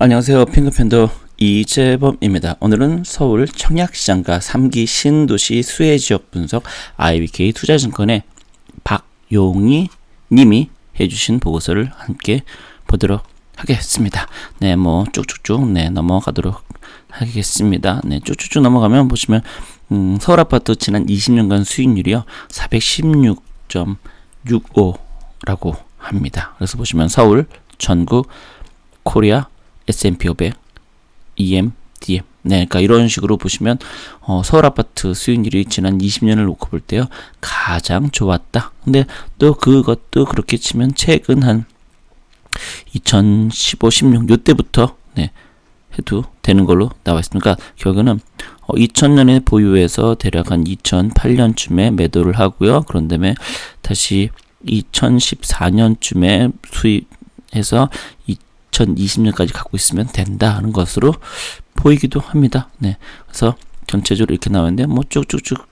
안녕하세요. 핑크팬더 이재범입니다. 오늘은 서울 청약시장과 3기 신도시 수혜지역 분석 IBK 투자증권의 박용희 님이 해주신 보고서를 함께 보도록 하겠습니다. 네, 뭐 쭉쭉쭉 네 넘어가도록 하겠습니다. 네, 쭉쭉쭉 넘어가면 보시면 음, 서울 아파트 지난 20년간 수익률이요 416.65라고 합니다. 그래서 보시면 서울, 전국, 코리아, S&P 500, EM, DM. 네, 그러니까 이런 식으로 보시면 어, 서울 아파트 수익률이 지난 20년을 놓고 볼 때요 가장 좋았다. 근데 또 그것도 그렇게 치면 최근 한 2015, 16 요때부터 네, 해도 되는 걸로 나와 있습니다. 그러니까 결국은 어, 2000년에 보유해서 대략 한 2008년쯤에 매도를 하고요. 그런 다음에 다시 2014년쯤에 수입해서 2020년까지 갖고 있으면 된다 하는 것으로 보이기도 합니다. 네. 그래서 전체적으로 이렇게 나오는데 뭐 쭉쭉쭉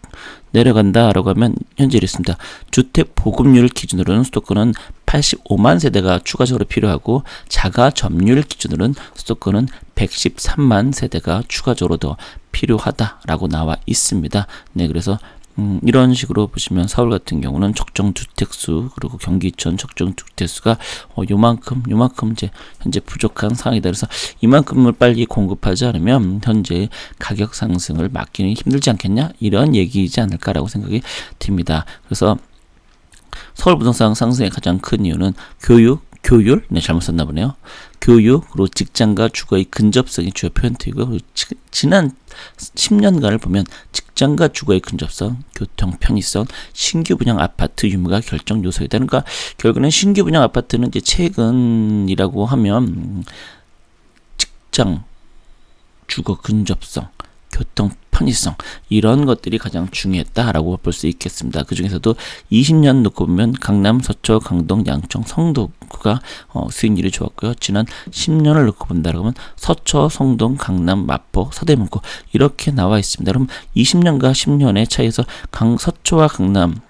내려간다라고 하면 현재 이렇습니다. 주택 보급률 기준으로는 수도권은 85만 세대가 추가적으로 필요하고 자가 점유율 기준으로는 수도권은 113만 세대가 추가적으로 더 필요하다라고 나와 있습니다. 네, 그래서 음, 이런 식으로 보시면 서울 같은 경우는 적정 주택수 그리고 경기천 적정 주택수가 어, 요만큼 요만큼 이제 현재 부족한 상황이다. 그래서 이만큼을 빨리 공급하지 않으면 현재 가격 상승을 막기는 힘들지 않겠냐 이런 얘기이지 않을까라고 생각이 듭니다. 그래서 서울 부동산 상승의 가장 큰 이유는 교육, 교율, 네 잘못 썼나 보네요. 교육, 그리고 직장과 주거의 근접성이 주요 포인트이고요. 지난 10년간을 보면 직 장과 주거의 근접성, 교통 편의성, 신규 분양 아파트 유무가 결정 요소이다. 그러니까 결국은 신규 분양 아파트는 이제 최근이라고 하면 직장, 주거 근접성, 교통 편의성 이런 것들이 가장 중요했다라고 볼 수 있겠습니다. 그 중에서도 20년 놓고 보면 강남, 서초, 강동, 양청, 성동구가 어, 수익률이 좋았고요. 지난 10년을 놓고 본다라고 하면 서초, 성동, 강남, 마포, 서대문구 이렇게 나와 있습니다. 그럼 20년과 10년의 차이에서 강 서초와 강남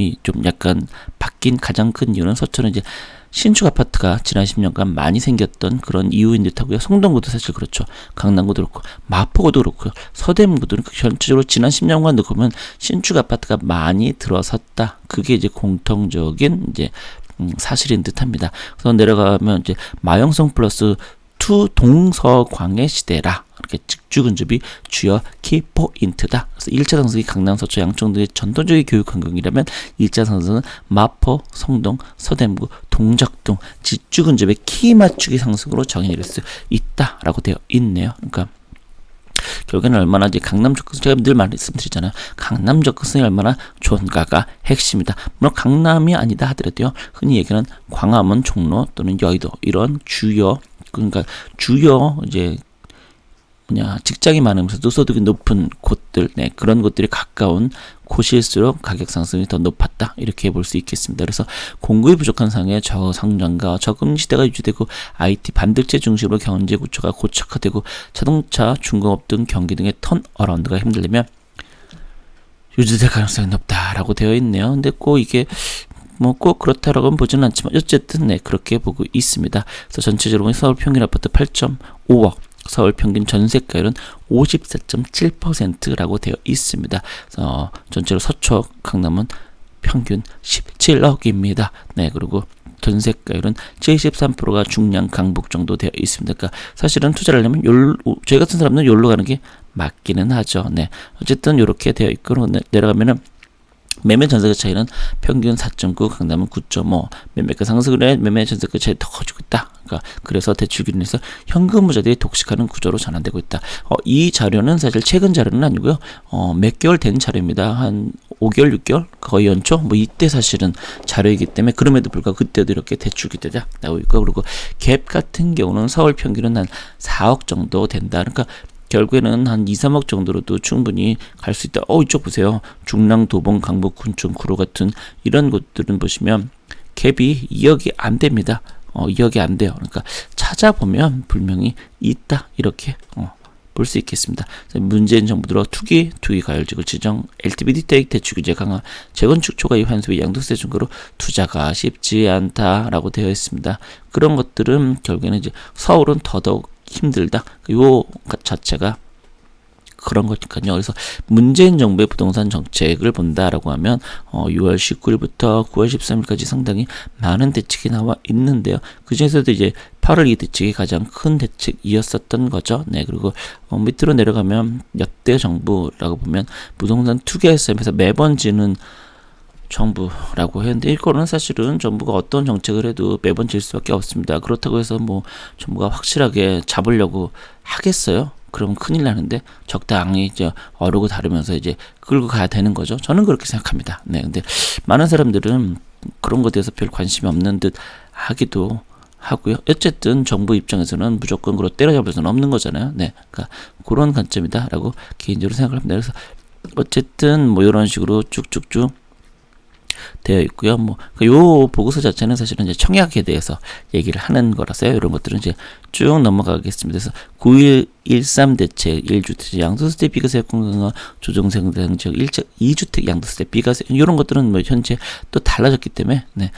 이 좀 약간 바뀐 가장 큰 이유는 서초는 이제 신축 아파트가 지난 10년간 많이 생겼던 그런 이유인 듯하고요. 성동구도 사실 그렇죠. 강남구도 그렇고 마포구도 그렇고요. 서대문구도 그렇고 전체적으로 지난 10년간 놓고 보면 신축 아파트가 많이 들어섰다. 그게 이제 공통적인 이제 음, 사실인 듯합니다. 그래서 내려가면 이제 마영성 플러스 투 동서광의 시대라. 이렇게 직주근접이 주요 키포인트다. 그래서 1차 상승이 강남, 서초, 양청 등의 전통적인 교육 환경이라면 1차 상승은 마포, 성동, 서대문구, 동작동, 직주근접의 키 맞추기 상승으로 정의 내릴 수 있다라고 되어 있네요. 그러니까 결국에는 얼마나 이제 강남 접근성 제가 늘 말씀드리잖아요. 강남 접근성이 얼마나 좋은가가 핵심이다. 물론 강남이 아니다 하더라도요. 흔히 얘기하는 광화문, 종로 또는 여의도 이런 주요 그러니까 주요 이제 뭐냐 직장이 많으면서도 소득이 높은 곳들 네, 그런 곳들이 가까운 곳일수록 가격 상승이 더 높았다 이렇게 볼 수 있겠습니다. 그래서 공급이 부족한 상황에 저성장과 저금 시대가 유지되고 IT 반도체 중심으로 경제 구조가 고착화되고 자동차 중공업 등 경기 등의 턴 어라운드가 힘들려면 유지될 가능성이 높다라고 되어 있네요. 근데 꼭 이게 뭐 꼭 그렇다라고는 보지는 않지만 어쨌든 네 그렇게 보고 있습니다. 그래서 전체적으로 서울 평균 아파트 8.5억 서울 평균 전세가율은 54.7%라고 되어 있습니다. 어, 전체로 서초, 강남은 평균 17억입니다. 네, 그리고 전세가율은 73%가 중량 강북 정도 되어 있습니다. 그러니까 사실은 투자를 하려면 요 저희 같은 사람은 요로 가는 게 맞기는 하죠. 네. 어쨌든 이렇게 되어 있고 내려가면은 매매 전세가 차이는 평균 4.9, 강남은 9.5. 매매가 상승을 해 매매 전세가 차이 더 커지고 있다. 그러니까 그래서 대출 기준에서 현금 무자들이 독식하는 구조로 전환되고 있다. 어, 이 자료는 사실 최근 자료는 아니고요. 어, 몇 개월 된 자료입니다. 한 5개월, 6개월 거의 연초 뭐 이때 사실은 자료이기 때문에 그럼에도 불구하고 그때도 이렇게 대출 기대자 나오고 있고 그리고 갭 같은 경우는 서울 평균은 한 4억 정도 된다. 그러니까 결국에는 한 2, 3억 정도로도 충분히 갈 수 있다. 어, 이쪽 보세요. 중랑, 도봉, 강북, 군청, 구로 같은 이런 곳들은 보시면 갭이 2억이 안 됩니다. 어, 2억이 안 돼요. 그러니까 찾아보면 분명히 있다. 이렇게 어, 볼수 있겠습니다. 문재인 정부 들어 투기, 투기 가열지구 지정, LTV 대익 대출 규제 강화, 재건축 초과이 환수의 양도세 중거로 투자가 쉽지 않다라고 되어 있습니다. 그런 것들은 결국에는 이제 서울은 더더욱 힘들다. 요 자체가 그런 거니까요. 그래서 문재인 정부의 부동산 정책을 본다라고 하면 어, 6월 19일부터 9월 13일까지 상당히 많은 대책이 나와 있는데요. 그 중에서도 이제 8월 이 대책이 가장 큰 대책이었었던 거죠. 네, 그리고 어, 밑으로 내려가면 역대 정부라고 보면 부동산 투기 시험에서 매번 지는 정부라고 했는데 이거는 사실은 정부가 어떤 정책을 해도 매번 질 수밖에 없습니다. 그렇다고 해서 뭐 정부가 확실하게 잡으려고 하겠어요? 그러면 큰일 나는데 적당히 이제 어르고 다르면서 이제 끌고 가야 되는 거죠. 저는 그렇게 생각합니다. 네, 근데 많은 사람들은 그런 것에 대해서 별 관심이 없는 듯 하기도 하고요. 어쨌든 정부 입장에서는 무조건 그로 때려잡을 수는 없는 거잖아요. 네, 그러니까 그런 관점이다라고 개인적으로 생각을 합니다. 그래서 어쨌든 뭐 이런 식으로 쭉쭉쭉 되어 있고요. 뭐요 그 보고서 자체는 사실은 이제 청약에 대해서 얘기를 하는 거라서요. 이런 것들은 이제 쭉 넘어가겠습니다. 그래서 9113 대책 1주택 양도세 비과세 공간화 조정생 등 지역 2주택 양도세 비과세 이런 것들은 뭐 현재 또 달라졌기 때문에 네.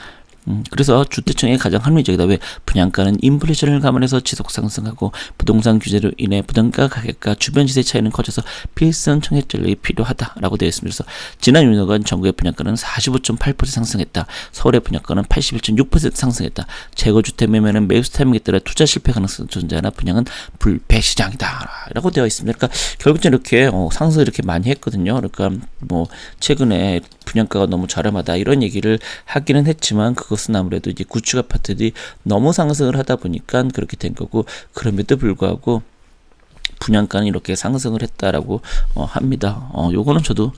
음, 그래서 주택청이 가장 합리적이다. 왜 분양가는 인플레이션을 감안해서 지속 상승하고 부동산 규제로 인해 부동가 가격과 주변 시세 차이는 커져서 필선 청약 전략이 필요하다라고 되어 있습니다. 그래서 지난 6년간 전국의 분양가는 45.8% 상승했다. 서울의 분양가는 81.6% 상승했다. 재고 주택 매매는 매수 타이밍에 따라 투자 실패 가능성이 존재하나 분양은 불패 시장이다라고 되어 있습니다. 그러니까 결국 이렇게 어, 상승 이렇게 많이 했거든요. 그러니까 뭐 최근에 분양가가 너무 저렴하다 이런 얘기를 하기는 했지만 그것은 아무래도 이제 구축 아파트들이 너무 상승을 하다 보니까 그렇게 된 거고 그럼에도 불구하고 분양가는 이렇게 상승을 했다라고 어, 합니다. 어, 요거는 저도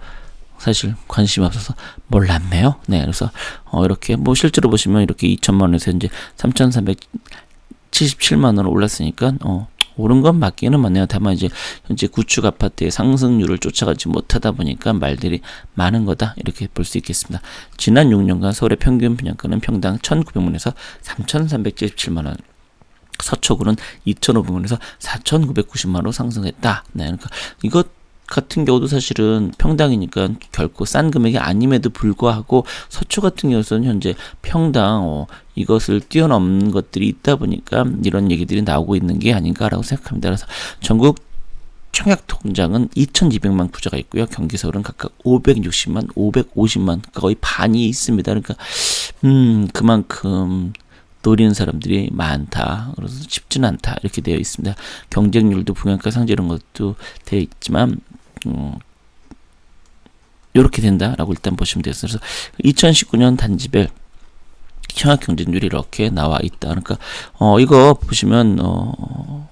사실 관심이 없어서 몰랐네요. 네, 그래서 어, 이렇게 뭐 실제로 보시면 이렇게 2천만 원에서 이제 3,377만 원으로 올랐으니까 어, 오른 건 맞기는 맞네요. 다만 이제 현재 구축 아파트의 상승률을 쫓아가지 못하다 보니까 말들이 많은 거다 이렇게 볼 수 있겠습니다. 지난 6년간 서울의 평균 분양가는 평당 1,900원에서 3,377만 원. 서초구는 2,500원에서 4,990만원으로 상승했다. 네, 그러니까 이것 같은 경우도 사실은 평당이니까 결코 싼 금액이 아님에도 불구하고 서초 같은 경우는 현재 평당 어, 이것을 뛰어넘는 것들이 있다 보니까 이런 얘기들이 나오고 있는 게 아닌가라고 생각합니다. 그래서 전국 청약 통장은 2,200만 부자가 있고요. 경기 서울은 각각 560만, 550만 거의 반이 있습니다. 그러니까 음 그만큼 노리는 사람들이 많다. 그래서 쉽지는 않다. 이렇게 되어 있습니다. 경쟁률도 분양가 상제 이런 것도 되어 있지만 어, 이렇게 된다라고 일단 보시면 되겠어요. 그래서 2019년 단지별 청약 경쟁률이 이렇게 나와 있다. 그러니까 어 이거 보시면 어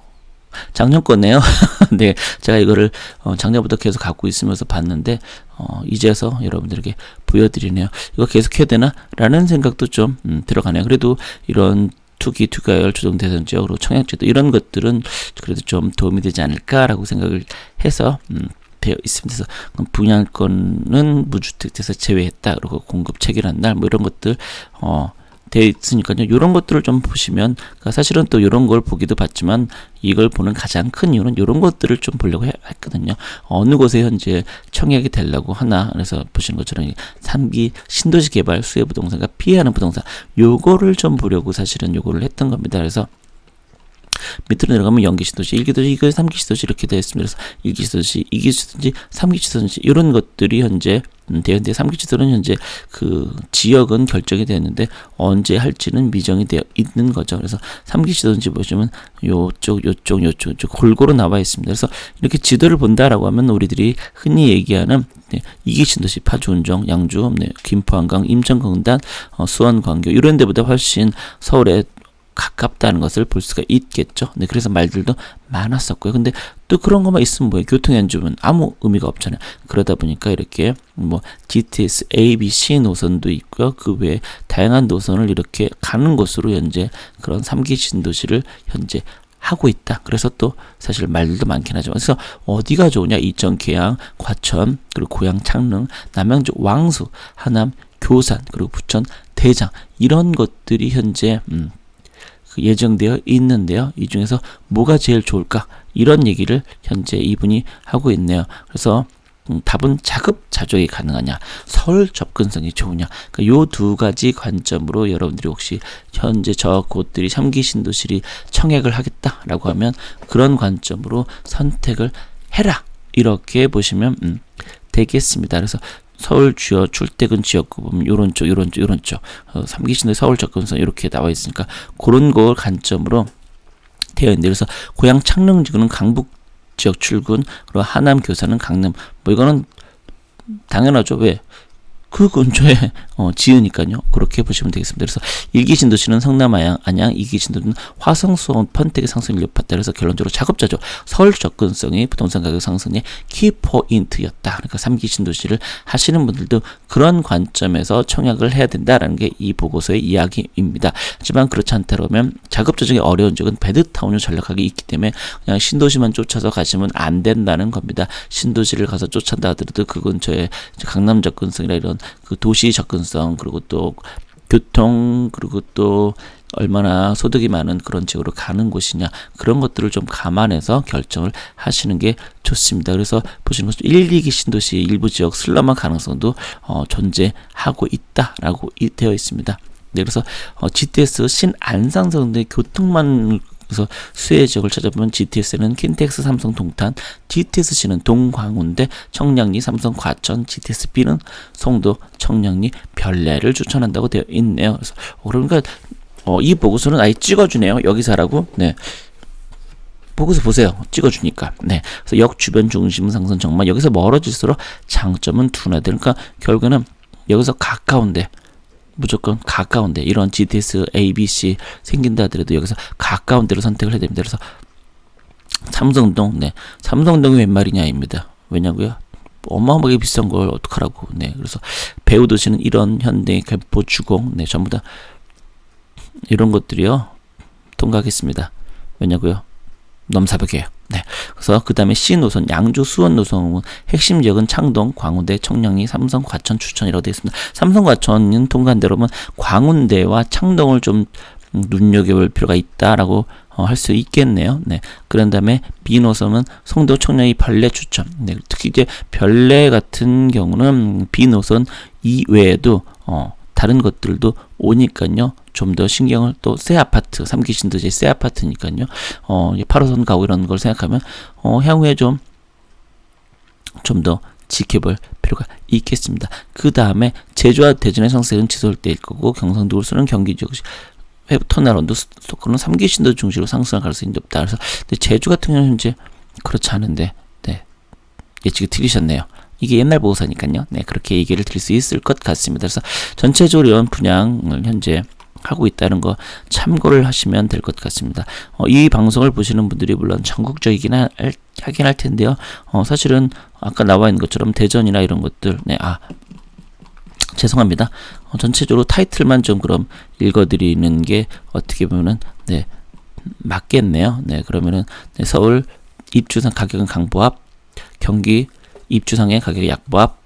작년 거네요. 네, 제가 이거를 어, 작년부터 계속 갖고 있으면서 봤는데 어, 이제서 여러분들에게 보여드리네요. 이거 계속 해야 되나?라는 생각도 좀 음, 들어가네요. 그래도 이런 투기, 투가열, 조정 대상 지역으로 청약제도 이런 것들은 그래도 좀 도움이 되지 않을까라고 생각을 해서 음, 되어 있습니다. 그래서 분양권은 무주택에서 제외했다. 그리고 공급 체결한 날 뭐 이런 것들 어 되어 있으니까요. 이런 것들을 좀 보시면 그러니까 사실은 또 이런 걸 보기도 봤지만 이걸 보는 가장 큰 이유는 이런 것들을 좀 보려고 했거든요. 어느 곳에 현재 청약이 되려고 하나 그래서 보시는 것처럼 3기 신도시 개발 수혜 부동산과 피해하는 부동산 요거를 좀 보려고 사실은 요거를 했던 겁니다. 그래서 밑으로 내려가면 연기시도시, 일기도시, 이거 삼기시도시 이렇게 되어 있습니다. 그래서 일기시도시, 이기시도시, 삼기시도시 이런 것들이 현재 되는데 삼기시도는 현재 그 지역은 결정이 되었는데 언제 할지는 미정이 되어 있는 거죠. 그래서 삼기시도인지 보시면 요쪽, 요쪽, 요쪽, 요쪽 골고루 나와 있습니다. 그래서 이렇게 지도를 본다라고 하면 우리들이 흔히 얘기하는 네, 이기신도시 파주 운정, 양주, 네, 김포 한강, 임천공단, 어, 수원 광교 이런 데보다 훨씬 서울에 가깝다는 것을 볼 수가 있겠죠. 네, 그래서 말들도 많았었고요. 근데 또 그런 것만 있으면 뭐예요? 교통연주은 아무 의미가 없잖아요. 그러다 보니까 이렇게 뭐 GTS A, B, C 노선도 있고요. 그 외에 다양한 노선을 이렇게 가는 곳으로 현재 그런 3기 신도시를 현재 하고 있다. 그래서 또 사실 말들도 많긴 하죠. 그래서 어디가 좋으냐? 이천, 계양, 과천, 그리고 고양, 창릉, 남양주, 왕수, 하남, 교산, 그리고 부천, 대장 이런 것들이 현재 음, 그 예정되어 있는데요. 이 중에서 뭐가 제일 좋을까? 이런 얘기를 현재 이분이 하고 있네요. 그래서 음, 답은 자급자족이 가능하냐, 서울 접근성이 좋으냐, 그러니까 요두 가지 관점으로 여러분들이 혹시 현재 저 곳들이 3기 신도시리 청약을 하겠다라고 하면 그런 관점으로 선택을 해라 이렇게 보시면 음, 되겠습니다. 그래서 서울 주요 출퇴근 지역구 보면 요런 쪽, 요런 쪽, 요런 쪽, 어, 3기 신도 서울 접근성 이렇게 나와 있으니까 그런 걸 관점으로 되어 있는데 그래서 고향 창릉 지구는 강북 지역 출근 그리고 하남 교사는 강남 뭐 이거는 당연하죠. 왜 그 근처에 어, 지으니까요. 그렇게 보시면 되겠습니다. 그래서 일기 신도시는 성남 안양, 안양 이기 신도는 화성 수원 펀택의 상승을 높았다. 그래서 결론적으로 작업자죠. 서울 접근성이 부동산 가격 상승의 키 포인트였다. 그러니까 삼기 신도시를 하시는 분들도 그런 관점에서 청약을 해야 된다라는 게 이 보고서의 이야기입니다. 하지만 그렇지 않다면 작업 조정이 어려운 적은 베드타운을 전략하기 있기 때문에 그냥 신도시만 쫓아서 가시면 안 된다는 겁니다. 신도시를 가서 쫓아다 하더라도 그 근처에 강남 접근성이나 이런 그 도시 접근성 그리고 또 교통 그리고 또 얼마나 소득이 많은 그런 지역으로 가는 곳이냐 그런 것들을 좀 감안해서 결정을 하시는 게 좋습니다. 그래서 보시는 것처럼 1, 2기 신도시 일부 지역 슬럼화 가능성도 어, 존재하고 있다라고 되어 있습니다. 네, 그래서 어, GTS 신안상성대 교통만 그래서 수혜 지역을 찾아보면 GTS는 킨텍스, 삼성, 동탄, GTS-C는 동광운대, 청량리, 삼성, 과천, GTS-B는 송도, 청량리, 별내를 추천한다고 되어 있네요. 그래서 어, 그러니까 어, 이 보고서는 아예 찍어주네요. 여기서라고. 네. 보고서 보세요. 찍어주니까. 네. 그래서 역 주변 중심 상선 정말 여기서 멀어질수록 장점은 둔화돼. 그러니까 결국에는 여기서 가까운데 무조건 가까운데 이런 GTS A, B, C 생긴다 하더라도 여기서 가까운 데로 선택을 해야 됩니다. 그래서 삼성동, 네. 삼성동이 웬 말이냐입니다. 왜냐고요? 어마어마하게 비싼 걸 어떡하라고. 네. 그래서 배우 도시는 이런 현대 개포 주공, 네. 전부 다 이런 것들이요. 통과하겠습니다. 왜냐고요? 넘사벽이에요. 네. 그래서 그 다음에 C 노선, 양주 수원 노선은 핵심 지역은 창동, 광운대, 청량리, 삼성, 과천 추천이라고 되어 있습니다. 삼성, 과천은 통과한 대로면 광운대와 창동을 좀 눈여겨볼 필요가 있다라고 어, 할 수 있겠네요. 네. 그런 다음에 B 노선은 송도, 청량리, 별내 추천. 네. 특히 이제 별내 같은 경우는 B 노선 이외에도 어, 다른 것들도 오니까요. 좀 더 신경을 또 새 아파트, 삼기 신도시 새 아파트니까요. 어, 8호선 가고 이런 걸 생각하면 어, 향후에 좀 좀 더 지켜볼 필요가 있겠습니다. 그 다음에 제주와 대전의 상승은 지속될 거고 경상도 울수는 경기 지역 터널 언더 스토크는 3기 신도 중심으로 상승할 가능성이 높다. 그래서 제주 같은 경우는 현재 그렇지 않은데 네. 예측이 틀리셨네요. 이게 옛날 보고서니까요. 네, 그렇게 얘기를 드릴 수 있을 것 같습니다. 그래서 전체적으로 이런 분양을 현재 하고 있다는 거 참고를 하시면 될 것 같습니다. 어, 이 방송을 보시는 분들이 물론 전국적이긴 할, 하긴 할 텐데요. 어, 사실은 아까 나와 있는 것처럼 대전이나 이런 것들, 네, 아, 죄송합니다. 어, 전체적으로 타이틀만 좀 그럼 읽어드리는 게 어떻게 보면은, 네, 맞겠네요. 네, 그러면은, 네, 서울 입주상 가격은 강보합, 경기 입주상의 가격이 약보합,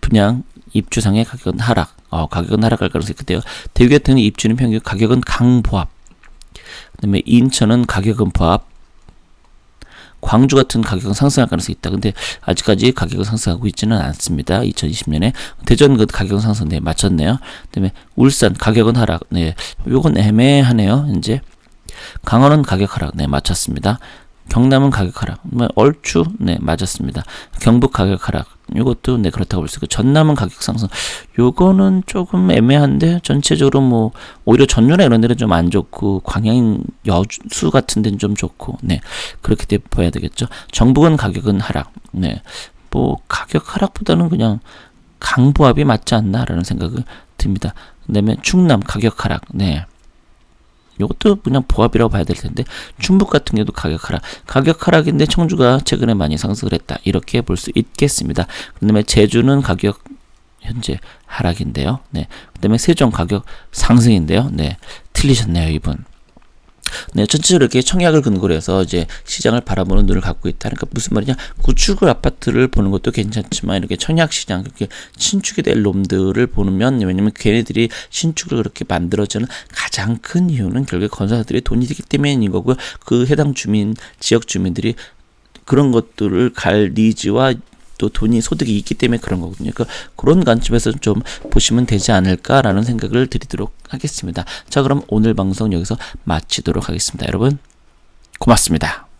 분양 입주상의 가격은 하락, 어, 가격은 하락할 가능성이 크대요. 대구 같은 입주는 평균 가격은 강보합, 그 다음에 인천은 가격은 보합, 광주 같은 가격은 상승할 가능성이 있다. 근데 아직까지 가격은 상승하고 있지는 않습니다. 2020년에 대전 그 가격은 상승 네 맞췄네요. 그다음에 울산 가격은 하락. 네, 요건 애매하네요. 이제 강원은 가격 하락. 네 맞췄습니다. 경남은 가격 하락. 뭐 얼추 네 맞았습니다. 경북 가격 하락. 이것도 네 그렇다고 볼 수 있고 전남은 가격 상승. 요거는 조금 애매한데 전체적으로 뭐 오히려 전주나 이런 데는 좀 안 좋고 광양 여수 같은 데는 좀 좋고 네 그렇게 돼 봐야 되겠죠. 정북은 가격은 하락. 네. 뭐 가격 하락보다는 그냥 강보합이 맞지 않나라는 생각을 듭니다. 그다음에 충남 가격 하락. 네. 이것도 그냥 보합이라고 봐야 될 텐데 충북 같은 경우도 가격 하락 가격 하락인데 청주가 최근에 많이 상승을 했다. 이렇게 볼 수 있겠습니다. 그다음에 제주는 가격 현재 하락인데요. 네. 그다음에 세종 가격 상승인데요. 네. 틀리셨네요 이분 네, 전체적으로 이렇게 청약을 근거로 해서 이제 시장을 바라보는 눈을 갖고 있다. 그러니까 무슨 말이냐? 구축을 아파트를 보는 것도 괜찮지만 이렇게 청약 시장 이렇게 신축이 될 놈들을 보면 왜냐면 걔네들이 신축을 그렇게 만들어주는 가장 큰 이유는 결국 건설사들이 돈이 되기 때문인 거고요. 그 해당 주민 지역 주민들이 그런 것들을 갈 니즈와 또 돈이 소득이 있기 때문에 그런 거거든요. 그러니까 그런 관점에서 좀 보시면 되지 않을까라는 생각을 드리도록 하겠습니다. 자, 그럼 오늘 방송 여기서 마치도록 하겠습니다. 여러분, 고맙습니다.